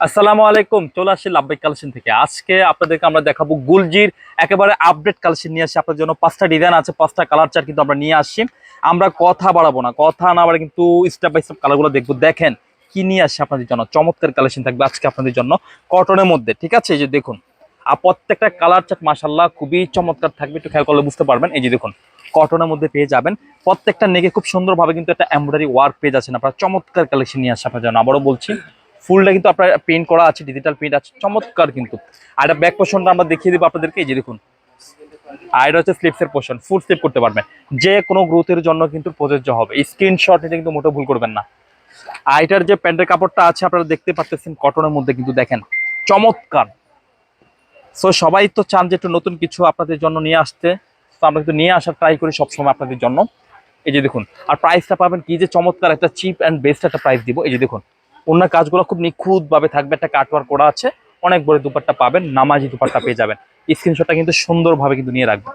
আসসালামু আলাইকুম, চলে আসছি লাভবাই কালেকশন থেকে। আজকে আপনাদেরকে আমরা দেখাবো গুলজির একেবারে আপডেট কালেকশন নিয়ে আসছি আপনার জন্য পাঁচটা ডিজাইন আছে, পাঁচটা কালার চার কিন্তু আমরা নিয়ে আসছি। আমরা কথা বাড়াবো না, কথা না বাড়ে কিন্তু স্টেপ বাই স্টেপ কালারগুলো দেখব। দেখেন কি নিয়ে আসছে আপনাদের জন্য, চমৎকার কালেকশন থাকবে আজকে আপনাদের জন্য কটনের মধ্যে, ঠিক আছে? এই যে দেখুন, আর প্রত্যেকটা কালার চার্ট মাসাল্লাহ খুবই চমৎকার থাকবে, একটু খেয়াল করলে বুঝতে পারবেন। এই যে দেখুন কটনের মধ্যে পেয়ে যাবেন। প্রত্যেকটা নেগে খুব সুন্দরভাবে কিন্তু একটা এমব্রয়ডারি ওয়ার্ক পেয়ে যাচ্ছেন আপনারা, চমৎকার কালেকশন নিয়ে আসছে আপনার জন্য। আবারও বলছি ফুলটা কিন্তু আপনার প্রিন্ট করা আছে ডিজিটাল প্রিন্ট আছে, চমৎকার কিন্তু। আর এটা ব্যাক পোর্শনটা আমরা দেখিয়ে দিব আপনাদেরকে, এই যে দেখুন। আর এটা হচ্ছে স্লিপসের পোর্শন ফুল স্লিপ করতে পারবেন। যে কোনো গ্রোথের জন্য কিন্তু প্রযোজ্য হবে। স্ক্রিনশট নিতে কিন্তু মোটেও ভুল করবেন না। আর এটার যে প্যান্টের কাপড়টা আছে, আপনারা দেখতে পাচ্ছেন কটনের মধ্যে কিন্তু দেখেন, চমৎকার। সো সবাই তো চান যে একটু নতুন কিছু আপনাদের জন্য নিয়ে আসতে। তো আমরা কিন্তু নিয়ে আসার ট্রাই করি সবসময় আপনাদের জন্য। এই যে দেখুন, আর প্রাইসটা পাবেন কি যে চমৎকার, একটা চিপ অ্যান্ড বেস্ট একটা প্রাইস দিব। এই যে দেখুন। অন্য কাজগুলো খুব নিখুঁতভাবে থাকবে, একটা কাটওয়ার করা আছে, অনেক বড় দুপাট্টা পাবেন, নামাজি দুপাট্টা পেয়ে যাবেন। স্ক্রিনশটটা কিন্তু সুন্দরভাবে কিন্তু নিয়ে রাখবেন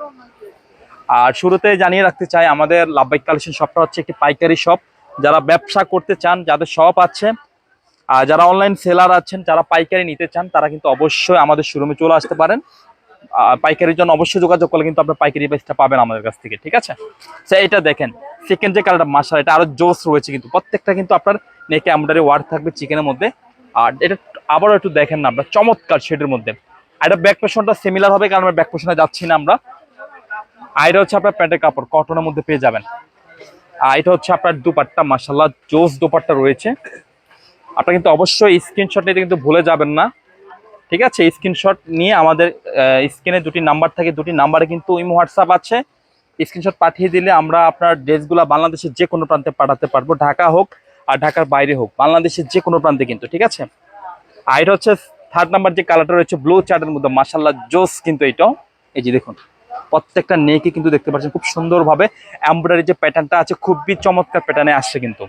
আর শুরুতে জানিয়ে রাখতে চাই, আমাদের লাভবাইক কালেকশন শপটা হচ্ছে একটি পাইকারি শপ যারা ব্যবসা করতে চান, যাদের শপ আছে, আর যারা অনলাইন সেলার আছেন, যারা পাইকারি নিতে চান, তারা কিন্তু অবশ্যই আমাদের শোরুমে চলে আসতে পারেন। পাইকারির জন্য অবশ্যই যোগাযোগ করলে কিন্তু আপনার পাইকারি প্রাইসটা পাবেন আমাদের কাছ থেকে, ঠিক আছে? সে এটা দেখেন চিকেন যে কালারটা মাসাল এটা আরও জোস রয়েছে কিন্তু, প্রত্যেকটা কিন্তু আপনার নেকে এমব্রয়ডারি ওয়ার্ক থাকবে চিকেনের মধ্যে। আর এটা আবারও একটু দেখেন না, আপনার চমৎকার শেডের মধ্যে। আর এটা ব্যাক পোর্শনটা সিমিলার হবে, কারণ আমরা ব্যাক পোর্শনে যাচ্ছি না আমরা। আর এটা হচ্ছে আপনার প্যান্টের কাপড় কটনের মধ্যে পেয়ে যাবেন। আর এটা হচ্ছে আপনার দুপাট্টা মাসাল্লাহ জোস দুপাট্টা রয়েছে। আপনার কিন্তু অবশ্যই স্ক্রিনশট নিতে কিন্তু ভুলে যাবেন না। ঠিক আছে? স্ক্রিনশট নিয়ে আমাদের স্ক্রিনে দুটি নাম্বার থাকে, দুটি নাম্বারে কিন্তু ইমো হোয়াটসঅ্যাপ আছে। স্ক্রিনশট পাঠিয়ে দিলে আমরা আপনার ড্রেসগুলো বাংলাদেশের যে কোনো প্রান্তে পাঠাতে পারব। ঢাকা হোক আর ঢাকার বাইরে হোক, বাংলাদেশের যে কোনো প্রান্তে কিন্তু, ঠিক আছে? আর এটা হচ্ছে থার্ড নাম্বার যে কালারটা রয়েছে ব্লু চার্টের মধ্যে মাসাল্লাহ জোস কিন্তু এটাও এই যে দেখুন, প্রত্যেকটা নেকে কিন্তু দেখতে পাচ্ছেন খুব সুন্দরভাবে এমব্রয়ডারি যে প্যাটার্নটা আছে, খুবই চমৎকার প্যাটার্নে আসছে কিন্তু।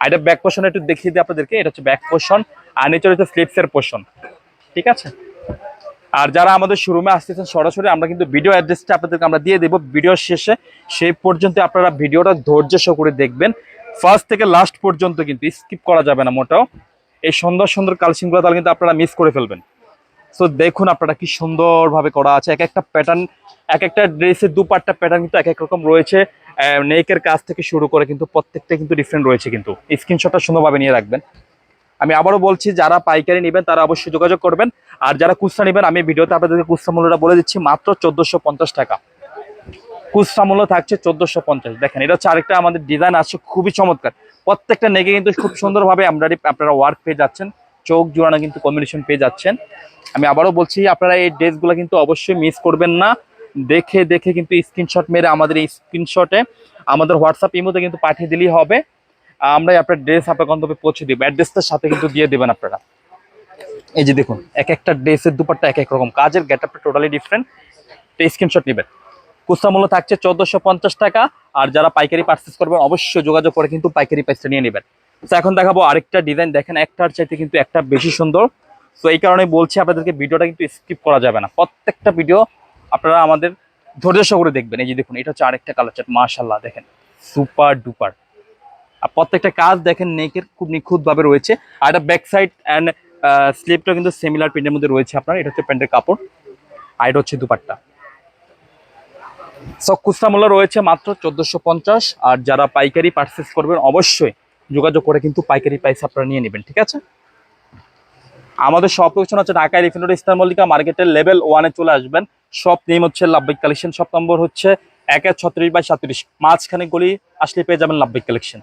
আর এটা ব্যাক পোর্শন একটু দেখিয়ে দিই আপনাদেরকে, এটা হচ্ছে ব্যাক পোর্শন আর নিচে রয়েছে স্লিপসের পোর্শন ঠিক আছে? আর যারা আমাদের শোরুমে আসতেছেন সরাসরি, আমরা কিন্তু ভিডিও অ্যাড্রেসটা আপনাদেরকে আমরা দিয়ে দেবো। ভিডিও শেষে, সেই পর্যন্ত আপনারা ভিডিওটা ধৈর্য সহ করে দেখবেন। ফার্স্ট থেকে লাস্ট পর্যন্ত কিন্তু স্কিপ করা যাবে না মোটাও। এই সুন্দর সুন্দর কালেকশনগুলো তাহলে কিন্তু আপনারা মিস করে ফেলবেন। সো দেখুন আপনারা কি সুন্দরভাবে করা আছে। এক একটা প্যাটার্ন এক একটা ড্রেসের দু পাটটা প্যাটার্ন কিন্তু এক এক রকম রয়েছে। নেকের কাজ থেকে শুরু করে কিন্তু প্রত্যেকটা কিন্তু ডিফারেন্ট রয়েছে কিন্তু। স্ক্রিনশটটা সুন্দরভাবে নিয়ে রাখবেন। আমি আবারও বলছি, যারা পাইকারি নেবেন তারা অবশ্যই যোগাযোগ করবেন। আর যারা কুচরা নেবেন, আমি ভিডিওতে আপনাদেরকে কুচরা মূল্যটা বলে দিচ্ছি, মাত্র চোদ্দোশো টাকা। খুচরা মূল্য থাকছে চোদ্দোশো পঞ্চাশ। দেখেন, এটা হচ্ছে আরেকটা আমাদের ডিজাইন আছে, খুবই চমৎকার। প্রত্যেকটা নেগে কিন্তু খুব সুন্দরভাবে এমব্রয়ডারি আপনারা ওয়ার্ক পেয়ে যাচ্ছেন, চোখ জোড়ানো কিন্তু কম্বিনেশন পেয়ে যাচ্ছেন। আমি আবারও বলছি, আপনারা এই ড্রেসগুলো কিন্তু অবশ্যই মিস করবেন না। দেখে দেখে কিন্তু স্ক্রিনশট মেরে আমাদের এই স্ক্রিনশটে আমাদের হোয়াটসঅ্যাপ ইমোতে কিন্তু পাঠিয়ে দিলেই হবে। আমরা আপনার ড্রেস আপনার গন্তব্যে পৌঁছে দিব। অ্যাড্রেসটার সাথে কিন্তু দিয়ে দেবেন আপনারা। এই যে দেখুন, এক একটা ড্রেসের দুপারটা এক এক রকম। কাজের গেট আপটা টোটালি ডিফারেন্ট স্ক্রিনশট নেবেন। খুচরা মূল্য থাকছে চোদ্দোশো পঞ্চাশ টাকা। আর যারা পাইকারি পার্চেস করবেন, অবশ্যই যোগাযোগ করে কিন্তু পাইকারি প্রাইসটা নিয়ে নেবেন। তো এখন দেখাবো আরেকটা ডিজাইন দেখেন একটার চাইতে কিন্তু একটা বেশি সুন্দর। তো এই কারণে বলছি আপনাদেরকে, ভিডিওটা কিন্তু স্কিপ করা যাবে না। প্রত্যেকটা ভিডিও আপনারা আমাদের ধৈর্য সহকারে দেখবেন। এই যে দেখুন, এটা হচ্ছে আরেকটা কালার চার্ট মাশাল্লাহ দেখেন। সুপার ডুপার আর প্রত্যেকটা কাজ দেখেন নেকের খুব নিখুঁতভাবে রয়েছে। আর এটা ব্যাক সাইড অ্যান্ড স্লিপটা কিন্তু সিমিলার প্রিন্টের মধ্যে রয়েছে আপনার। এটা হচ্ছে প্যান্টের কাপড়। আর এটা হচ্ছে দুপাট্টা। সব মূল্য রয়েছে মাত্র চোদ্দোশো পঞ্চাশ। আর যারা পাইকারি পারচেস করবেন, অবশ্যই যোগাযোগ করে কিন্তু পাইকারি প্রাইস আপনারা নিয়ে নেবেন, ঠিক আছে? আমাদের সব লোকেশন হচ্ছে ঢাকা রোড ইস্টার মল্লিকা মার্কেটের লেভেল ওয়ানে চলে আসবেন। সব নেম হচ্ছে লাভবিক কালেকশন সব নম্বর হচ্ছে এক এক ছত্রিশ বাই সাতত্রিশ মাঝখানে গলি আসলে পেয়ে যাবেন লাভবিক কালেকশন